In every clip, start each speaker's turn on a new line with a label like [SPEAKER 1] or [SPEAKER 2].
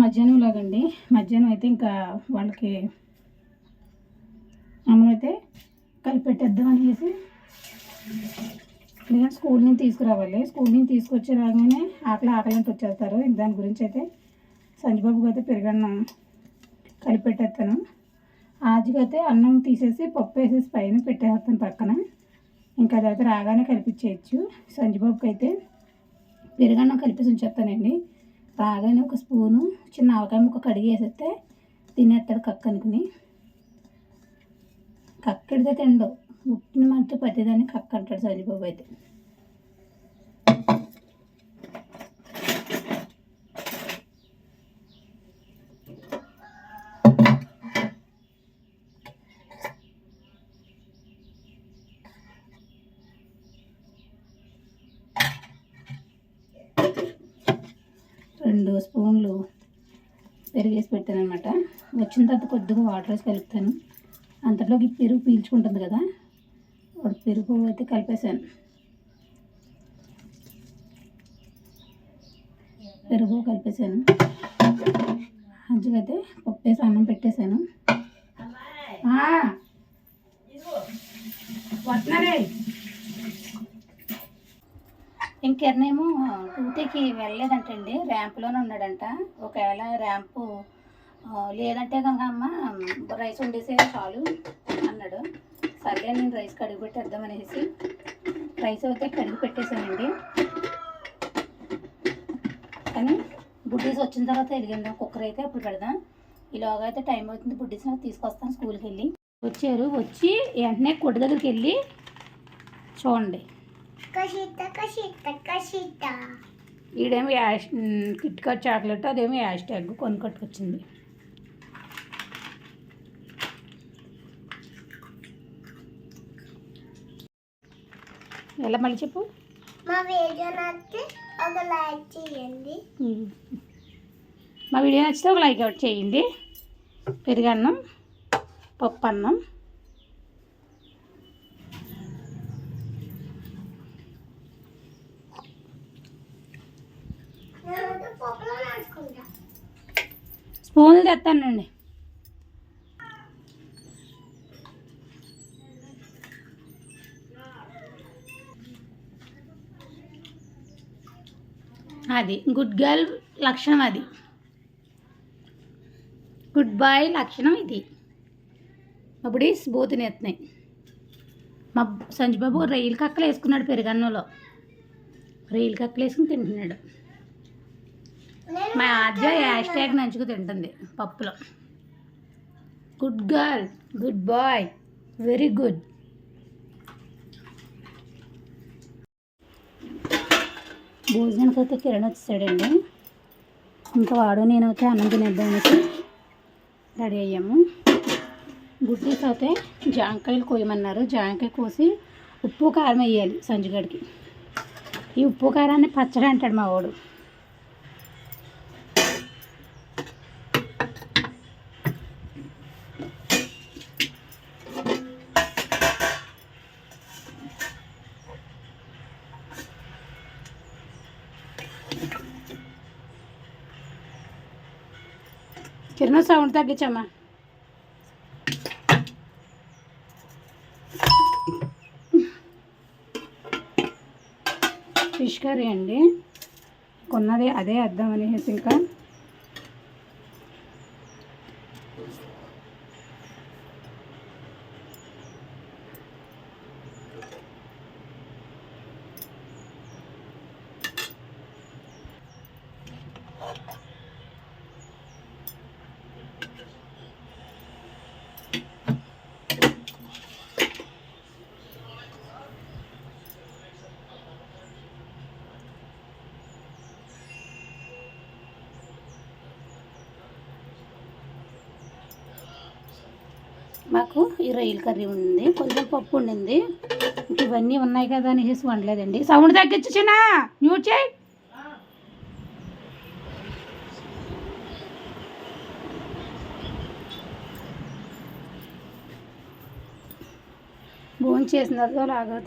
[SPEAKER 1] మధ్యాహ్నం లాగండి. మధ్యాహ్నం అయితే ఇంకా వాళ్ళకి అన్నం అయితే కలిపెట్టేద్దాం అనేసి ఎందుకంటే స్కూల్ నుంచి తీసుకురావాలి. స్కూల్ నుంచి తీసుకొచ్చి రాగానే ఆకలి ఆకలి అంటే వచ్చేస్తారు. దాని గురించి అయితే సంజబాబుకి అయితే పెరుగన్నం కలిపెట్టేస్తాను. ఆజికి అయితే అన్నం తీసేసి పప్పు వేసేసి పైన పెట్టేస్తాను పక్కన. ఇంకా అదైతే రాగానే కలిపించేయచ్చు సంజబాబుకి అయితే పెరుగన్నం కలిపేసి ఉంచేస్తానండి. రాగానే ఒక స్పూను చిన్న ఆవకాయ ముక్క కడిగి వేసేస్తే తినేస్తాడు కక్క అనుకుని. కక్కడితే తిండవు ఉప్పిన మట్టి పట్టేదాన్ని కక్క అంటాడు సంజబాబు అయితే రెండు స్పూన్లు పెరుగు వేసి పెట్టాను అనమాట వచ్చిన తర్వాత కొద్దిగా వాటర్ వేసి కలుపుతాను. అంతలోకి పెరుగు పీల్చుకుంటుంది కదా. ఇప్పుడు పెరుగు అయితే కలిపేశాను. పెరుగు కలిపేశాను. మంచిగా పప్పు వేసి అన్నం పెట్టేశాను. వస్తున్నారే ఇంకెర్నేమో డ్యూటీకి వెళ్ళలేదంటండి. ర్యాంప్లోనే ఉన్నాడంట. ఒకవేళ ర్యాంపు లేదంటే కనుక అమ్మ రైస్ వండేసే చాలు అన్నాడు. సర్లే నేను రైస్ కడిగి పెట్టేద్దాం అనేసి రైస్ అయితే కడిగి పెట్టేశానండి. కానీ బుడ్డీస్ వచ్చిన తర్వాత ఎదిగింది. కుక్కర్ అయితే అప్పుడు పెడదాం. ఈలోగా అయితే టైం అవుతుంది. బుడ్డీస్ తీసుకొస్తాను స్కూల్కి వెళ్ళి. వచ్చారు. వచ్చి వెంటనే కొట్టు దగ్గరికి వెళ్ళి చూడండి. ఈడేమో యాష్ కిట్ కట్ చాక్లెట్ అదేమో యాష్ ట్యాగ్ కొనుక్కొట్టుకొచ్చింది. ఎలా మళ్ళీ చెప్పు?
[SPEAKER 2] మా వీడియో నచ్చితే ఒక లైక్ చేయండి.
[SPEAKER 1] మా వీడియో నచ్చితే ఒక లైక్ అవుట్ చేయండి. పెరుగన్నం పప్పు అన్నం
[SPEAKER 2] నేను పప్పులో వేసుకుంటా
[SPEAKER 1] స్పూన్లు తెస్తానండి అది గుడ్ గర్ల్ లక్షణం అది. గుడ్ బాయ్ లక్షణం ఇది. అప్పుడు బూతుని ఎత్తున్నాయి. మా సంజుబాబు రైలు కక్కలు వేసుకున్నాడు పెరుగన్నంలో. రైలు కక్కలు వేసుకుని తింటున్నాడు. మా ఆద్య హ్యాష్ ట్యాగ్ నంచుకు తింటుంది పప్పులో. Good girl good boy very good భోజనానికి అయితే కిరణ్ వచ్చేసాడండి ఇంకా వాడు నేను అయితే అన్నం తినేద్దాం రెడీ అయ్యాము. గుడ్డీస్ అయితే జాంకాయలు కోయమన్నారు. జాంకాయ కోసి ఉప్పు కారం వేయాలి సంజుగడికి ఈ ఉప్పు కారాన్ని పచ్చడి అంటాడు మా వాడు. కిరణ్ సౌండ్ తగ్గించమ్మా. ఫిష్ కర్రీ అండి. కొన్నది అదే అర్థం అనేసి ఇంకా. మాకు ఈ రొయ్యల కర్రీ ఉంది కొంచెం పప్పు ఉండింది. ఇవన్నీ ఉన్నాయి కదా అనేసి వండలేదండి. సౌండ్ తగ్గించు చిన్న మ్యూట్ చేయి. భోజనం చేసిన తర్వాత లాగా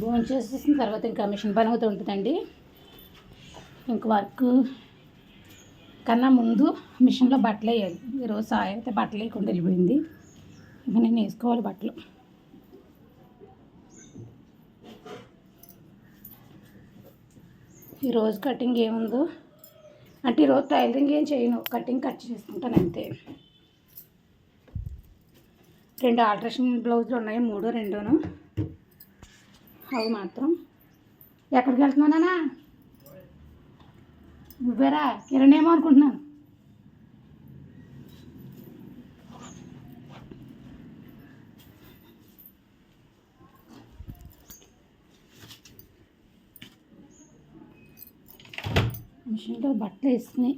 [SPEAKER 1] భోజనం చేసేసిన తర్వాత ఇంకా మిషన్ పని అవుతూ ఉంటుందండి. ఇంక వర్క్ కన్నా ముందు మిషన్లో బట్టలు వేయాలి. ఈరోజు సాయం అయితే బట్టలు వేయకుండా వెళ్ళిపోయింది. ఇంకా నేను వేసుకోవాలి బట్టలు. ఈరోజు కటింగ్ ఏముందో? అంటే ఈరోజు టైలరింగ్ ఏం చేయను. కటింగ్ కట్ చేసుకుంటాను అంతే. రెండు ఆల్ట్రేషన్ బ్లౌజులు ఉన్నాయి. మూడు రెండును. అవి మాత్రం. ఎక్కడికి వెళ్తున్నానా నువ్వేరా కిరణ్ ఏమో అనుకుంటున్నాను. మిషన్లో బట్టలు వేసుకుని.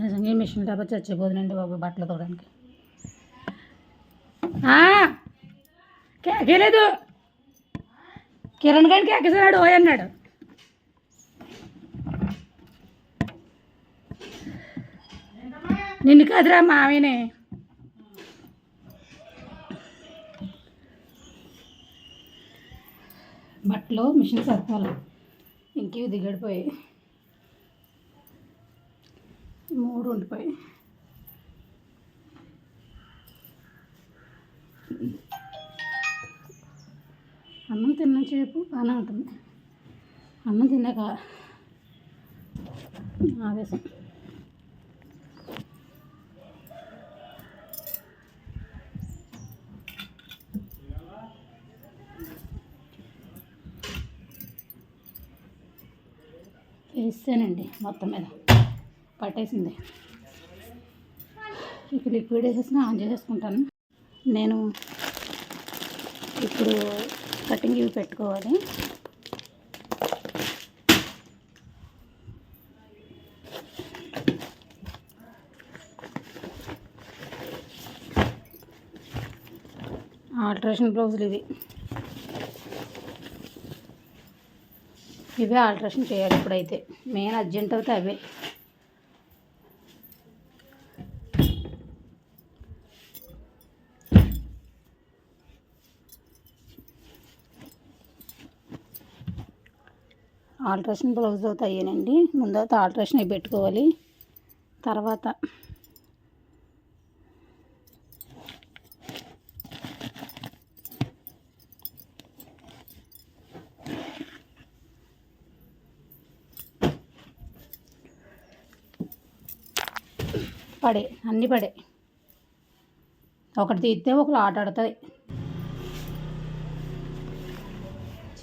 [SPEAKER 1] నిజంగా ఈ మిషన్ డబ్బా చచ్చిపోతుందండి బాబు బట్టలు తోడానికి. కేకేలేదు కిరణ్ గారిని కేకేసాడు ఓయ్ అన్నాడు. నిన్ను కాదురా మామయ్యనే బట్టలు మిషన్ సర్పాలి. ఇంకేవి దిగడిపోయాయి. మూడు ఉండిపోయాయి. అన్నం తిన్నసేపు బాగానే ఉంటుంది. అన్నం తిన్నాక ఆవేశం. వేస్తానండి మొత్తం మీద. పట్టేసింది. ఇక లిక్విడ్ వేసేసిన ఆన్ చేసేసుకుంటాను. నేను ఇప్పుడు కటింగ్ ఇవి పెట్టుకోవాలి. ఆల్ట్రేషన్ బ్లౌజులు ఇవి. ఇవే ఆల్ట్రేషన్ చేయాలి ఇప్పుడైతే. మెయిన్ అర్జెంట్ అయితే అవే. ఆల్ట్రేషన్ బ్లౌజ్ అవుతాయి అయ్యానండి ముందైతే ఆల్ట్రేషన్ అవి పెట్టుకోవాలి. తర్వాత పడే అన్నీ పడే. ఒకటి తీస్తే ఒకరు ఆట ఆడుతుంది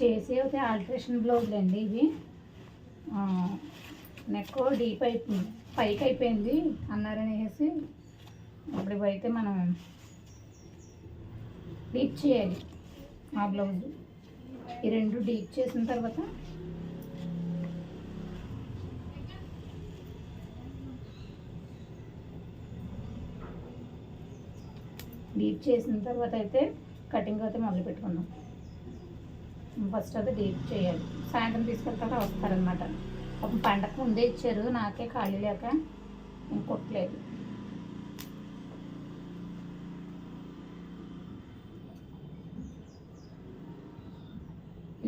[SPEAKER 1] చేసి అయితే ఆల్ట్రేషన్ బ్లౌజులు అండి ఇవి నెక్ డీప్ అయిపోయింది పైకి అయిపోయింది అన్నారనేసి ఇప్పుడు ఇవైతే మనం డీప్ చేయాలి ఆ బ్లౌజ్. ఈ రెండు డీప్ చేసిన తర్వాత డీప్ చేసిన తర్వాత అయితే కటింగ్ అయితే మొదలు పెట్టుకుందాం ఫస్ట్ అది డీప్ చేయాలి. సాయంత్రం తీసుకెళ్తాక వస్తారనమాట అప్పుడు పండగ ముందే ఇచ్చారు. నాకే ఖాళీ లేక ఇంకొట్లేదు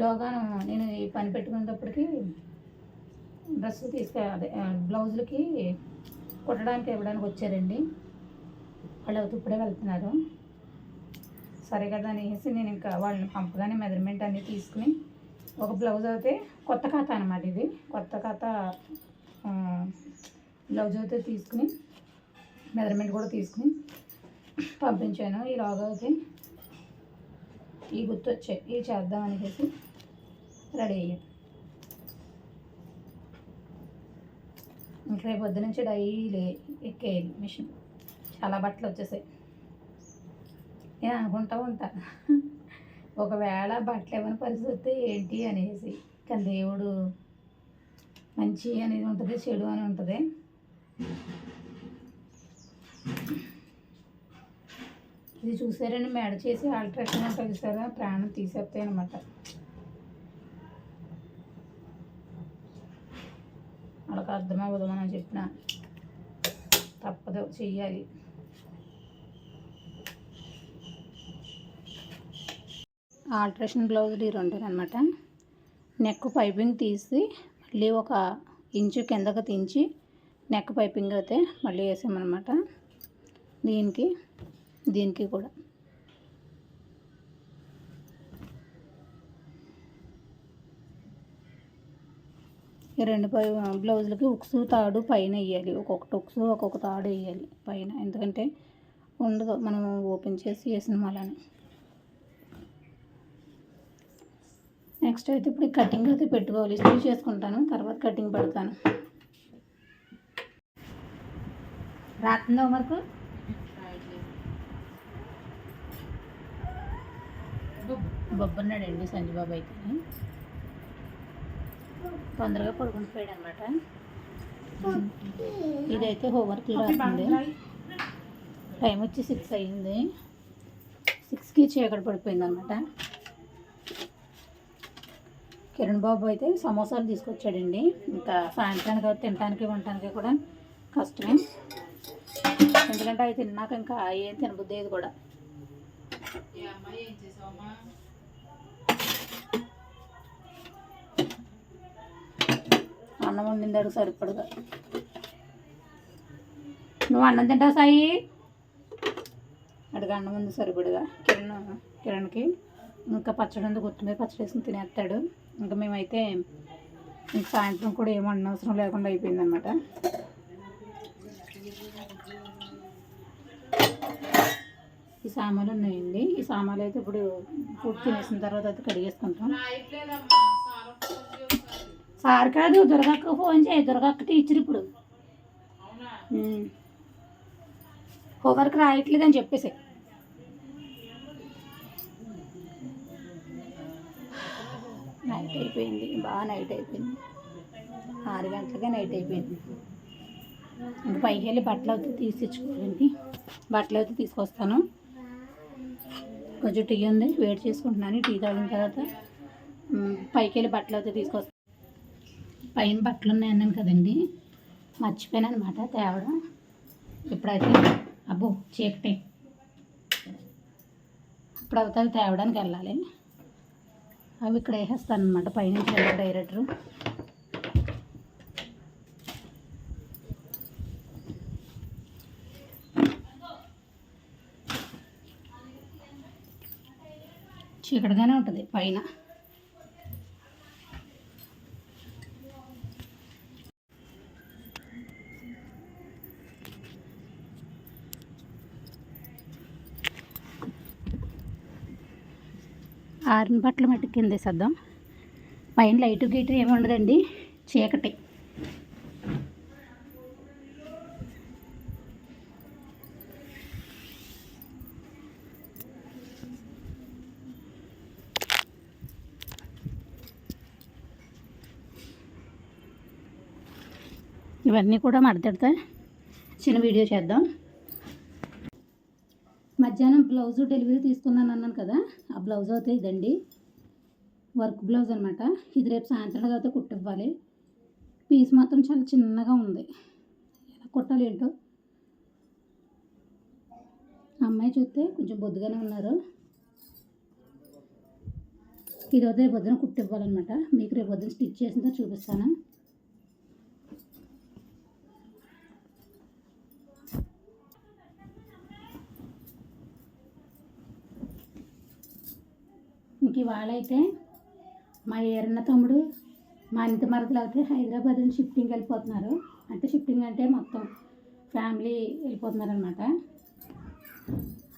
[SPEAKER 1] లోగా నేను ఈ పని పెట్టుకునేటప్పటికి డ్రెస్సులు తీసుకు అదే బ్లౌజులకి కుట్టడానికి ఇవ్వడానికి వచ్చారండి? వాళ్ళు ఇప్పుడే వెళ్తున్నారు. సరే కదా అనేసి నేను ఇంకా వాళ్ళని పంపగానే మెజర్మెంట్ అన్నీ తీసుకుని ఒక బ్లౌజ్ అయితే కొత్త ఖాతా అనమాట ఇది. కొత్త ఖాతా బ్లౌజ్ అయితే తీసుకుని మెజర్మెంట్ కూడా తీసుకుని పంపించాను. ఈ లాగా అయితే ఈ గుర్తు వచ్చాయి. ఇవి చేద్దాం అనేసి రెడీ అయ్యాను ఇంకా రేపు పొద్దు నుంచి డైలీ ఎక్కేయాలి మిషన్. చాలా బట్టలు వచ్చేసాయి. నేను అనుకుంటా ఉంటా. ఒకవేళ బట్టలు ఏమైనా పరిస్థితి వస్తే ఏంటి అనేసి. కానీ దేవుడు మంచి అనేది ఉంటుంది చెడు అని ఉంటుంది. ఇది చూసారండి మేడ చేసి ఆల్ట్రేషన్ ఉంటుంది చూసారా ప్రాణం తీసేస్తాయి అనమాట వాళ్ళకి అర్థమవ్వదు మనం చెప్పిన తప్పదు చెయ్యాలి. ఆల్ట్రేషన్ బ్లౌజులు ఈ రెండు అనమాట నెక్ పైపింగ్ తీసి మళ్ళీ ఒక ఇంచు కిందకు దించి నెక్ పైపింగ్ అయితే మళ్ళీ వేసామన్నమాట. దీనికి దీనికి కూడా. ఈ రెండు పై బ్లౌజులకి ఉక్సు తాడు పైన వేయాలి. ఒక్కొక్కటి ఉక్సు ఒక్కొక్క తాడు వేయాలి పైన. ఎందుకంటే ఉండదు. మనం ఓపెన్ చేసి వేసినాం అలానే నెక్స్ట్ అయితే ఇప్పుడు కటింగ్ అయితే పెట్టుకోవాలి. ఇస్త్రీ చేసుకుంటాను. తర్వాత కటింగ్ పెడతాను. రాత్రిందో వరకు బొబ్బన్నాడండి సంజయబాబు అయితే? తొందరగా పడుకుని పోయాడు అనమాట ఇదైతే హోంవర్క్ రాస్తుంది టైం వచ్చి సిక్స్ అయింది. సిక్స్కి చీకటి పడిపోయింది అనమాట కిరణ్ బాబు అయితే సమోసాలు తీసుకొచ్చాడండి. ఇంకా సాయంత్రానికి తినడానికి వండటానికి కూడా కష్టమే. ఎందుకంటే అవి తిన్నాక ఇంకా ఏం తినబుద్ది ఇది కూడా. అన్నం వండిందాడు సరిపడగా నువ్వు అన్నం తింటావు సాయి? అడిగి అన్నం ఉంది సరిపడగా కిరణ్ కిరణ్కి. ఇంకా పచ్చడి ఉంది కొత్తిమీర పచ్చడి వేసుకుని తినేస్తాడు. ఇంకా మేమైతే ఇంక సాయంత్రం కూడా ఏం అనవసరం లేకుండా అయిపోయిందనమాట ఈ సామాన్లు ఉన్నాయండి. ఈ సామాన్లు అయితే ఇప్పుడు ఫుడ్ తినేసిన తర్వాత అయితే కడిగేసుకుంటాం. సార్ కాదు దుర్గక్క ఫోన్ చేయి. దుర్గక్క టీచర్ ఇప్పుడు. హోంవర్క్ రాయట్లేదని చెప్పేసి నైట్ అయిపోయింది. బాగా నైట్ అయిపోయింది. ఆరు గంటలకే నైట్ అయిపోయింది. ఇంకా పైకి వెళ్ళి బట్టలు అయితే తీసిచ్చుకోవాలండి బట్టలు అయితే తీసుకొస్తాను. కొంచెం టీ ఉంది వెయిట్ చేసుకుంటున్నాను. టీ తాగిన తర్వాత పైకి వెళ్ళి బట్టలు అయితే తీసుకొస్తాను పైన బట్టలు ఉన్నాయి అన్నాను కదండి. మర్చిపోయాను అనమాట తేవడం. ఇప్పుడైతే అబ్బో చీకటి. ఇప్పుడు అవుతుంది తేవడానికి వెళ్ళాలి. అవి ఇక్కడ వేసేస్తాను అనమాట పైనుంచి వెళ్ళి డైరెక్టర్. చీకటిగానే ఉంటుంది పైన. ఆరిన బట్టలు మట్టి కింద వేసేద్దాం. పైన లైట్ గీటు ఏమి ఉండదండి చీకటి. ఇవన్నీ కూడా మడతెడితే చిన్న వీడియో చేద్దాం. మధ్యాహ్నం బ్లౌజ్ డెలివరీ తీసుకున్నాను అన్నాను కదా ఆ బ్లౌజ్ అయితే ఇదండి. వర్క్ బ్లౌజ్ అనమాట ఇది రేపు సాయంత్రం అయితే కుట్టివ్వాలి. పీస్ మాత్రం చాలా చిన్నగా ఉంది. ఎలా కుట్టాలి ఏంటో అమ్మాయి చూస్తే కొంచెం బొద్దుగానే ఉన్నారు. ఇది అయితే రేపు పొద్దున కుట్టివ్వాలన్నమాట. మీకు రేపు పొద్దున స్టిచ్ చేసిందో చూపిస్తాను. ఇంక ఇవాళ అయితే మా ఏరన్న తమ్ముడు మా ఇంత మరదలు అయితే హైదరాబాద్ నుంచి షిఫ్టింగ్ వెళ్ళిపోతున్నారు. అంటే షిఫ్టింగ్ అంటే మొత్తం ఫ్యామిలీ వెళ్ళిపోతున్నారు అనమాట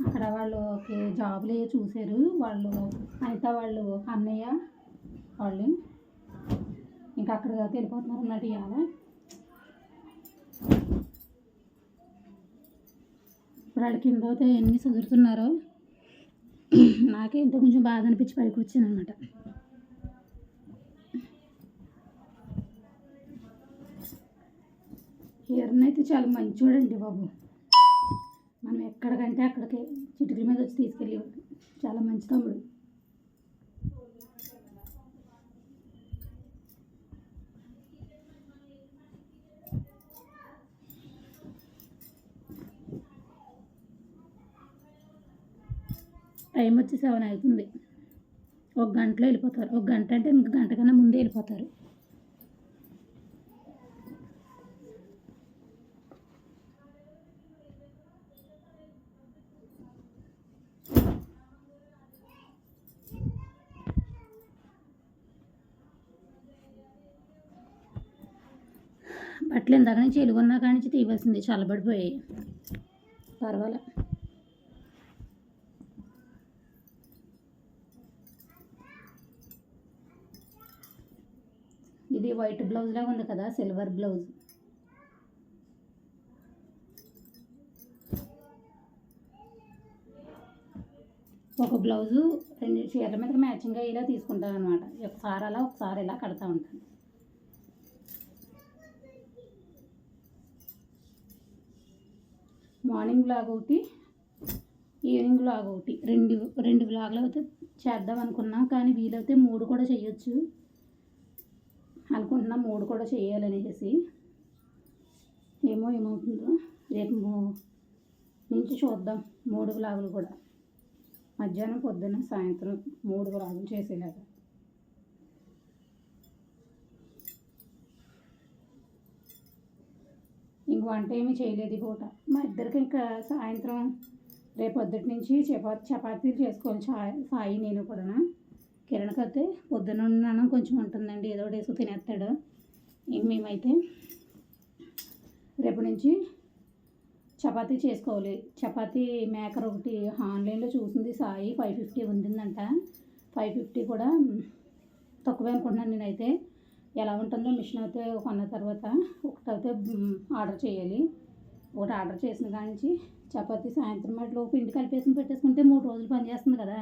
[SPEAKER 1] అక్కడ వాళ్ళు జాబులు ఏవో చూశారు. వాళ్ళు అనిత వాళ్ళు అన్నయ్య వాళ్ళు ఇంకా అక్కడికి అయితే వెళ్ళిపోతున్నారు అన్నమాట ఇవాళ. ఇప్పుడు వాళ్ళ కింద అయితే ఎన్ని చదువుతున్నారో నాకే ఇంత కొంచెం బాధ అనిపించి పైకి వచ్చాను అనమాట హిరణ్ అయితే చాలా మంచి చూడండి బాబు. మనం ఎక్కడికంటే అక్కడికి చిటికల మీద వచ్చి తీసుకెళ్ళి చాలా మంచి తమ్ముడు. టైం వచ్చి సెవెన్ అవుతుంది ఒక గంటలో వెళ్ళిపోతారు. ఒక గంట అంటే ఇంక గంట కన్నా ముందే వెళ్ళిపోతారు. బట్టలు ఇందాక నుంచి ఎలుగున్నా కాడి తీయవలసింది. చల్లబడిపోయాయి. పర్వాలే ఇది వైట్ బ్లౌజ్ లాగా ఉంది కదా సిల్వర్ బ్లౌజ్. ఒక బ్లౌజు రెండు చీరల మీద మ్యాచింగ్ అయ్యేలా తీసుకుంటాను అనమాట ఒకసారి అలా ఒకసారి ఇలా కడతా ఉంటాను. మార్నింగ్ బ్లాగ్ ఒకటి ఈవినింగ్ బ్లాగ్ ఒకటి. రెండు రెండు బ్లాగ్లు అయితే చేద్దాం అనుకున్నాం కానీ వీలైతే మూడు కూడా చేయొచ్చు. అనుకుంటున్నా. మూడు కూడా చేయాలనేసి. ఏమో ఏమవుతుందో రేపు నుంచి చూద్దాం. మూడు బ్లాగులు కూడా. మధ్యాహ్నం పొద్దున్న సాయంత్రం మూడు బ్లాగులు చేసేలాగా. ఇంక వంట ఏమీ చేయలేదు ఈ పూట. మా ఇద్దరికి ఇంకా సాయంత్రం రేపు పొద్దుటి నుంచి చపాతీ చపాతీలు చేసుకోవాలి. సాయి నేను కూడా కిరణ్కి అయితే పొద్దున అన్నం కొంచెం ఉంటుందండి ఏదో ఒకటి వేసుకు తినేస్తాడు. ఇంక మేమైతే రేపు నుంచి చపాతీ చేసుకోవాలి. చపాతీ మేకర్ ఒకటి ఆన్లైన్లో చూసింది సాయి ఫైవ్ ఫిఫ్టీ ఉండిందంట. ఫైవ్ ఫిఫ్టీ కూడా తక్కువే అనుకుంటున్నాను నేనైతే. ఎలా ఉంటుందో మిషన్ అయితే కొన్న తర్వాత ఒకటైతే ఆర్డర్ చేయాలి. ఒకటి ఆర్డర్ చేసిన కానించి నుంచి చపాతీ సాయంత్రం అట్లా పిండి కలిపేసుకుని పెట్టేసుకుంటే మూడు రోజులు పని చేస్తుంది కదా.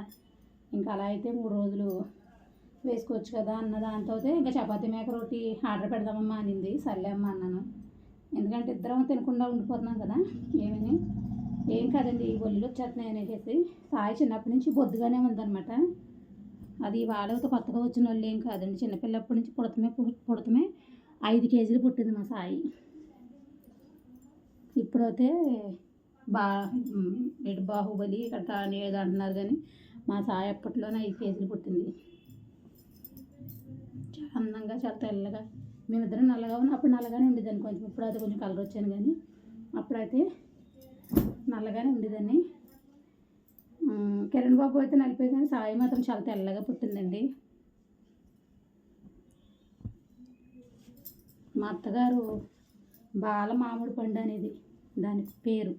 [SPEAKER 1] ఇంకా అలా అయితే మూడు రోజులు వేసుకోవచ్చు కదా అన్న దాంతో అయితే ఇంకా చపాతీ మేక రోటి ఆర్డర్ పెడదామమ్మా అనింది. సర్లే అమ్మా అన్నాను. ఎందుకంటే ఇద్దరం తినకుండా ఉండిపోతున్నాం కదా ఏమని? ఏం కాదండి ఒళ్ళు వచ్చేస్తున్నాయి అనేసి. సాయి చిన్నప్పటి నుంచి బొద్దుగానే ఉందన్నమాట. అది వాళ్ళతో కొత్తగా వచ్చిన వాళ్ళు ఏం కాదండి. చిన్నపిల్లప్పటి నుంచి పుడతమే పుడతమే ఐదు కేజీలు పుట్టింది మా సాయి. ఇప్పుడైతే బా ఇటు బాహుబలి కట్ట అని ఏదో అంటున్నారు కానీ మా సాయి అప్పట్లోనే ఐదు కేజీలు పుట్టింది. చాలా అందంగా చాలా తెల్లగా. మేమిద్దరం నల్లగా ఉన్న అప్పుడు నల్లగానే ఉండేదాన్ని కొంచెం. ఇప్పుడు అయితే కొంచెం కలర్ వచ్చాను కానీ అప్పుడైతే నల్లగానే ఉండేదాన్ని. కిరణ్ బాబు అయితే నలిపోయి కానీ సాయి మాత్రం చాలా తెల్లగా పుట్టిందండి. మా అత్తగారు బాల మామిడి పండు అనేది దాని పేరు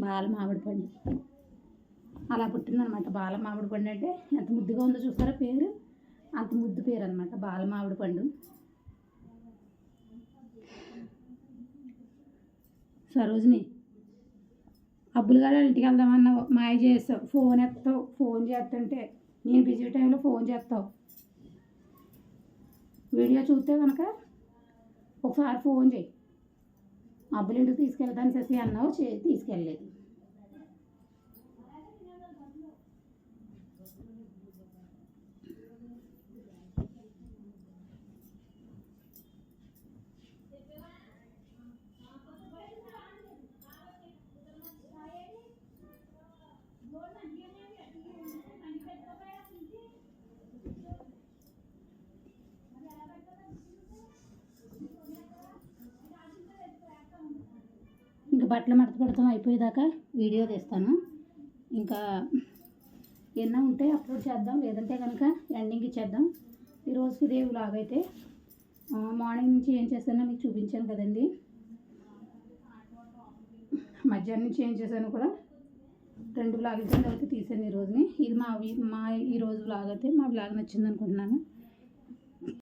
[SPEAKER 1] బాల మామిడి పండు. అలా పుట్టిందనమాట. బాల మామిడి పండు అంటే ఎంత ముద్దుగా ఉందో చూస్తారా పేరు? అంత ముద్దు పేరు అనమాట బాల మామిడి పండు. సరోజిని అబ్బులు గారు ఇంటికి వెళ్దామన్న మాయ చేస్తావు. ఫోన్ ఎత్తావు. ఫోన్ చేస్తుంటే నేను బిజీ టైంలో ఫోన్ చేస్తావు. వీడియో చూస్తే కనుక ఒకసారి ఫోన్ చేయి. అబ్బులు ఇంటికి తీసుకెళ్తాను శశి అన్నావు? చే తీసుకెళ్ళలేదు ఇంకా బట్టలు మడత పెడతాం అయిపోయేదాకా వీడియో తీస్తాను. ఇంకా ఏమన్నా ఉంటే అప్లోడ్ చేద్దాం లేదంటే కనుక ఎండింగ్ ఇచ్చేద్దాం. ఈరోజుకి రోజుకి ఇదే వ్లాగ్ అయితే. మార్నింగ్ నుంచి ఏం చేస్తానో మీకు చూపించాను కదండి. మధ్యాహ్నం నుంచి ఏం చేశాను కూడా రెండు వ్లాగుల కింద అయితే తీసాను ఈ రోజుని. ఇది మా మా ఈరోజు రోజు వ్లాగ్ అయితే మా వ్లాగ్ నచ్చింది అనుకుంటున్నాను.